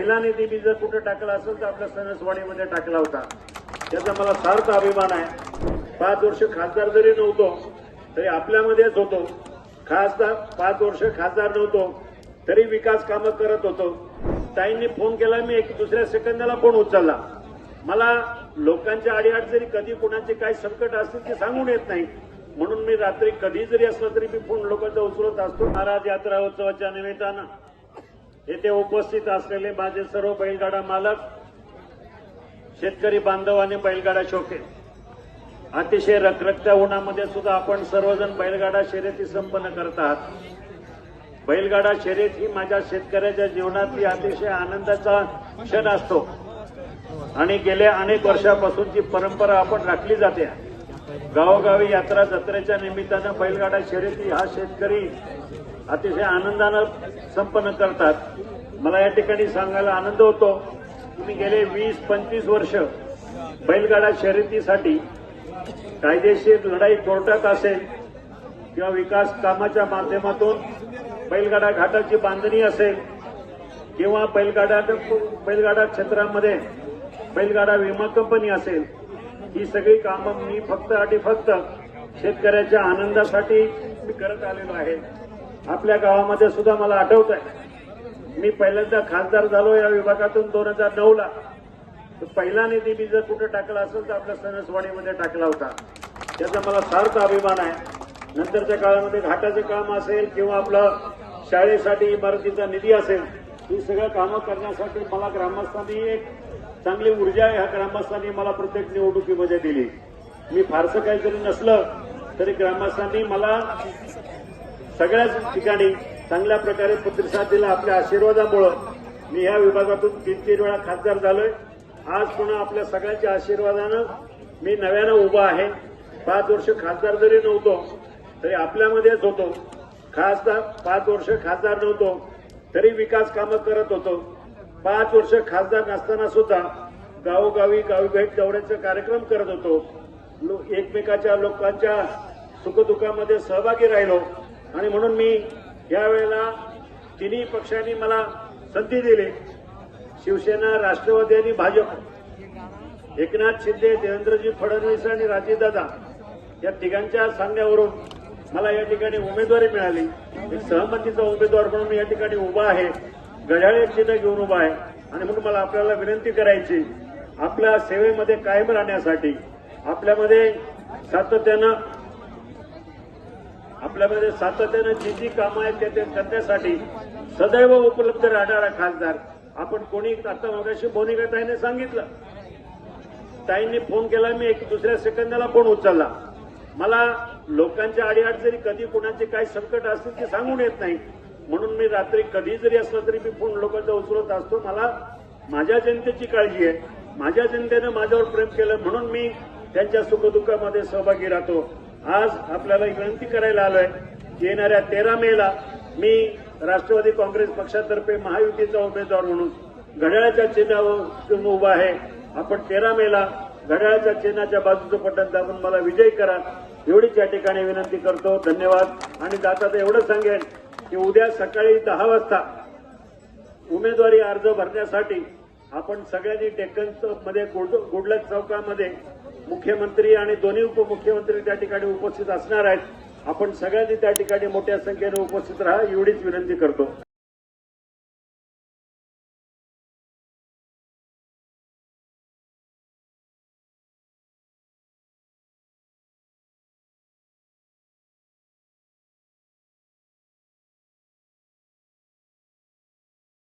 महिला निधी मी जर कुठं टाकला असेल तर आपल्या सणसवाडीमध्ये टाकला होता. त्याचा मला सार्थ अभिमान आहे. पाच वर्ष खासदार जरी नव्हतो तरी आपल्यामध्येच होतो. खासदार पाच वर्ष खासदार नव्हतो तरी विकास कामं करत होतो. ताईंनी फोन केला मी एक दुसऱ्या सेकंदाला फोन उचलला. मला लोकांच्या अडीअडचणी कधी कुणाचे काय संकट असतील ते सांगून येत नाही. म्हणून मी रात्री कधी जरी असलं तरी मी फोन लोकांचा उचलत असतो. महाराज यात्रा उत्सवाच्या निमित्तानं. येथे उपस्थित असलेले माझे सर्व बैलगाडा मालक शेतकरी बांधव आणि बैलगाडा शोके. अतिशय रखरखत्या उन्हामध्ये सुद्धा आपण सर्वजण बैलगाडा शर्यती संपन्न करत आहात. बैलगाडा शर्यत ही माझ्या शेतकऱ्याच्या जीवनातली अतिशय आनंदाचा क्षण असतो. आणि गेल्या अनेक वर्षापासूनची परंपरा आपण राखली जाते. गावोगावी यात्रा जत्रेच्या निमित्तानं बैलगाडा शर्यती हा शेतकरी अतिशय आनंदानं संपन्न करतात. मला या ठिकाणी सांगायला आनंद होतो. तुम्ही गेले वीस पंचवीस वर्ष बैलगाडा शर्यतीसाठी. कायदेशीर लढाई कोर्टात असेल किंवा विकास कामाच्या माध्यमातून बैलगाडा घाटाची बांधणी असेल किंवा बैलगाडा बैलगाडा क्षेत्रामध्ये बैलगाडा विमा कंपनी असेल ही सगळी कामं मी फक्त आणि फक्त शेतकऱ्याच्या आनंदासाठी मी करत आलेलो आहे. आपल्या गावामध्ये सुद्धा मला आठवत आहे मी पहिल्यांदा खासदार झालो या विभागातून दोन हजार नऊ ला तर पहिला निधी मी जर कुठे टाकला असेल तर आपल्या सणसवाडीमध्ये टाकला होता. त्याचा मला सार्थ अभिमान आहे. नंतरच्या काळामध्ये घाटाचं काम असेल किंवा आपलं शाळेसाठी इमारतीचा निधी असेल ही सगळं कामं करण्यासाठी मला ग्रामस्थांनी एक चांगली ऊर्जा ह्या ग्रामस्थांनी मला प्रत्येक निवडणुकीमध्ये दिली. मी फारसं काही जरी नसलं तरी ग्रामस्थांनी मला सगळ्याच ठिकाणी चांगल्या प्रकारे प्रतिसाद दिला आपल्या आशीर्वादामुळं. मी या विभागातून तीन तीन वेळा खासदार झालोय. आज पुन्हा आपल्या सगळ्यांच्या आशीर्वादानं मी नव्यानं उभा आहे. पाच वर्ष खासदार जरी नव्हतो तरी आपल्यामध्येच होतो. खासदार पाच वर्ष खासदार नव्हतो तरी विकास कामं करत होतो. पाच वर्ष खासदार नसताना सुद्धा गावोगावी गावी भेट दौऱ्याचे कार्यक्रम करत होतो. लो- एकमेकाच्या लोकांच्या सुखदुःखामध्ये सहभागी राहिलो. आणि म्हणून मी यावेळेला तिन्ही पक्षांनी मला संधी दिली. शिवसेना राष्ट्रवादी आणि भाजप. एकनाथ शिंदे देवेंद्रजी फडणवीस आणि राजेदादा या तिघांच्या सांगण्यावरून मला या ठिकाणी उमेदवारी मिळाली. एक सहमतीचा उमेदवार म्हणून मी या ठिकाणी उभा आहे. गजाळे चिन्ह घेऊन उभा आहे. आणि म्हणून मला आपल्याला विनंती करायची आपल्या सेवेमध्ये कायम राहण्यासाठी आपल्यामध्ये सातत्यानं आपल्यामध्ये सातत्यानं जी जी कामं आहेत ते ते करण्यासाठी सदैव उपलब्ध राहणारा खासदार. आपण कोणी आता मगाशी मोनिका ताईने सांगितलं. ताईंनी फोन केला मी एक दुसऱ्या सेकंदाला फोन उचलला. मला लोकांच्या अडीअडचणी कधी कुणाचे काय संकट असतील ते सांगून येत नाही. म्हणून मी रात्री कधी जरी असलं तरी मी फोन लोकांचा उचलत असतो. मला माझ्या जनतेची काळजी आहे. माझ्या जनतेनं माझ्यावर प्रेम केलं म्हणून मी त्यांच्या सुखदुःखामध्ये सहभागी राहतो. आज आपल्याला विनंती करायला आलोय येणाऱ्या तेरा मेला मी राष्ट्रवादी काँग्रेस पक्षातर्फे महायुतीचा उमेदवार म्हणून घड्याळाच्या चिन्हावर उभा आहे. आपण तेरा मेला घड्याळाच्या चिन्हाच्या बाजूचं पटन दाबून मला विजयी करा. एवढीच या ठिकाणी विनंती करतो. धन्यवाद. आणि जाता एवढं सांगेन की उद्या सकाळी दहा वाजता उमेदवारी अर्ज भरण्यासाठी आपण सगळ्यांनी डेक्कनमध्ये गुडलक चौकामध्ये मुख्यमंत्री आणि दोन्ही उपमुख्यमंत्री त्या ठिकाणी उपस्थित असणार आहेत आपण सगळ्यांनी त्या ठिकाणी मोठ्या संख्येने उपस्थित राहा एवढीच विनंती करतो.